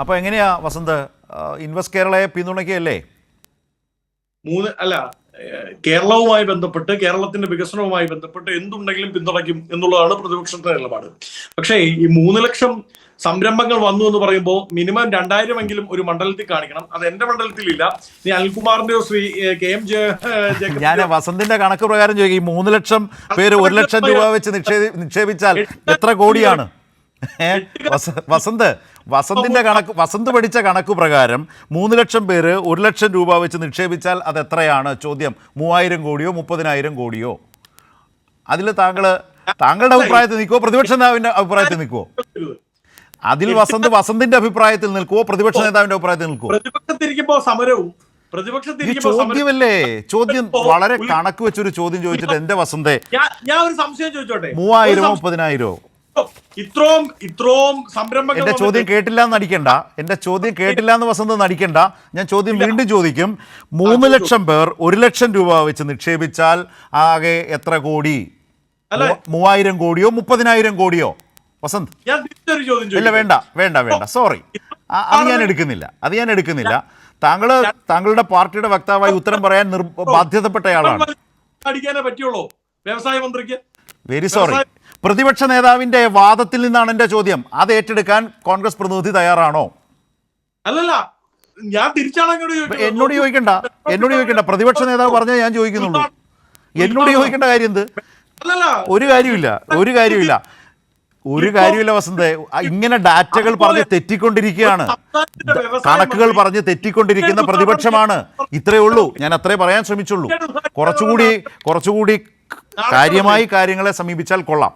അപ്പോൾ എങ്ങനെയാ വസന്ത്? ഇൻവെസ്റ്റ് കേരളയെ പിന്തുണയ്ക്കുകയല്ലേ? മൂന്ന് അല്ല കേരളവുമായി ബന്ധപ്പെട്ട് കേരളത്തിന്റെ വികസനവുമായി ബന്ധപ്പെട്ട് എന്തുണ്ടെങ്കിലും പിന്തുണയ്ക്കും എന്നുള്ളതാണ് പ്രതിപക്ഷത്തിന്റെ നിലപാട്. പക്ഷേ ഈ മൂന്ന് ലക്ഷം സംരംഭങ്ങൾ വന്നു എന്ന് പറയുമ്പോൾ മിനിമം രണ്ടായിരം എങ്കിലും ഒരു മണ്ഡലത്തിൽ കാണിക്കണം. അത് എന്റെ മണ്ഡലത്തിലില്ല. ഇനി അനിൽകുമാറിന്റെയോ ശ്രീ കെ എം ജെ ഞാൻ വസന്തിന്റെ കണക്ക് പ്രകാരം ചോദിക്കും ഈ മൂന്ന് ലക്ഷം പേര് ഒരു ലക്ഷം രൂപ വെച്ച് നിക്ഷേപിച്ചാൽ എത്ര കോടിയാണ്? വസന്ത് വസന്തിന്റെ കണക്ക് വസന്ത് പഠിച്ച കണക്ക് പ്രകാരം മൂന്ന് ലക്ഷം പേര് ഒരു ലക്ഷം രൂപ വെച്ച് നിക്ഷേപിച്ചാൽ അത് എത്രയാണ്? ചോദ്യം. മൂവായിരം കോടിയോ മുപ്പതിനായിരം കോടിയോ? അതിൽ താങ്കൾ താങ്കളുടെ അഭിപ്രായത്തിൽ നിൽക്കുമോ പ്രതിപക്ഷ നേതാവിന്റെ അഭിപ്രായത്തിൽ നിൽക്കുമോ അതിൽ വസന്ത് വസന്തിന്റെ അഭിപ്രായത്തിൽ നിൽക്കുമോ പ്രതിപക്ഷ നേതാവിന്റെ അഭിപ്രായത്തിൽ നിൽക്കുമോ പ്രതിപക്ഷത്തിരിക്കുമ്പോ സമരവും. ചോദ്യമല്ലേ? ചോദ്യം വളരെ കണക്ക് വെച്ചൊരു ചോദ്യം ചോദിച്ചിട്ട് എന്റെ വസന്തേ. ഞാൻ ഒരു സംശയം ചോദിച്ചോട്ടെ? മൂവായിരമോ. മുപ്പതിനായിരമോ? ഇത്രയും ഇത്രയും സംരംഭങ്ങൾ എന്റെ ചോദ്യം കേട്ടില്ല എന്ന് നടിക്കണ്ട. എന്റെ ചോദ്യം കേട്ടില്ല എന്ന് വസന്ത് നടിക്കണ്ട. ഞാൻ ചോദ്യം വീണ്ടും ചോദിക്കും. മൂന്ന് ലക്ഷം പേർ ഒരു ലക്ഷം രൂപ വെച്ച് നിക്ഷേപിച്ചാൽ ആകെ എത്ര കോടി? മൂവായിരം കോടിയോ മുപ്പതിനായിരം കോടിയോ? വസന്ത്. ഇല്ല വേണ്ട വേണ്ട വേണ്ട. സോറി അത് ഞാൻ എടുക്കുന്നില്ല. അത് ഞാൻ എടുക്കുന്നില്ല. താങ്കൾ താങ്കളുടെ പാർട്ടിയുടെ വക്താവായി ഉത്തരം പറയാൻ ബാധ്യതപ്പെട്ടയാളാണ്. അടിക്കാനേ പറ്റുള്ളൂ. വ്യവസായ മന്ത്രിക്ക് വെരി സോറി പ്രതിപക്ഷ നേതാവിന്റെ വാദത്തിൽ നിന്നാണ് എന്റെ ചോദ്യം. അത് ഏറ്റെടുക്കാൻ കോൺഗ്രസ് പ്രതിനിധി തയ്യാറാണോ? അല്ലല്ല ഞാൻ തിരിച്ചാണ്. എന്നോട് ചോദിക്കണ്ട. എന്നോട് ചോദിക്കണ്ട. പ്രതിപക്ഷ നേതാവ് പറഞ്ഞാൽ ഞാൻ ചോദിക്കുന്നുള്ളൂ. എന്നോട് ചോദിക്കേണ്ട കാര്യം എന്ത്? ഒരു കാര്യമില്ല. ഒരു കാര്യമില്ല. ഒരു കാര്യമില്ല വസന്തേ. ഇങ്ങനെ ഡാറ്റകൾ പറഞ്ഞ് തെറ്റിക്കൊണ്ടിരിക്കുകയാണ്. കണക്കുകൾ പറഞ്ഞ് തെറ്റിക്കൊണ്ടിരിക്കുന്ന പ്രതിപക്ഷമാണ്. ഇത്രയേ ഉള്ളൂ. ഞാൻ അത്രേ പറയാൻ ശ്രമിച്ചുള്ളൂ. കുറച്ചുകൂടി കുറച്ചുകൂടി കാര്യമായി കാര്യങ്ങളെ സമീപിച്ചാൽ കൊള്ളാം.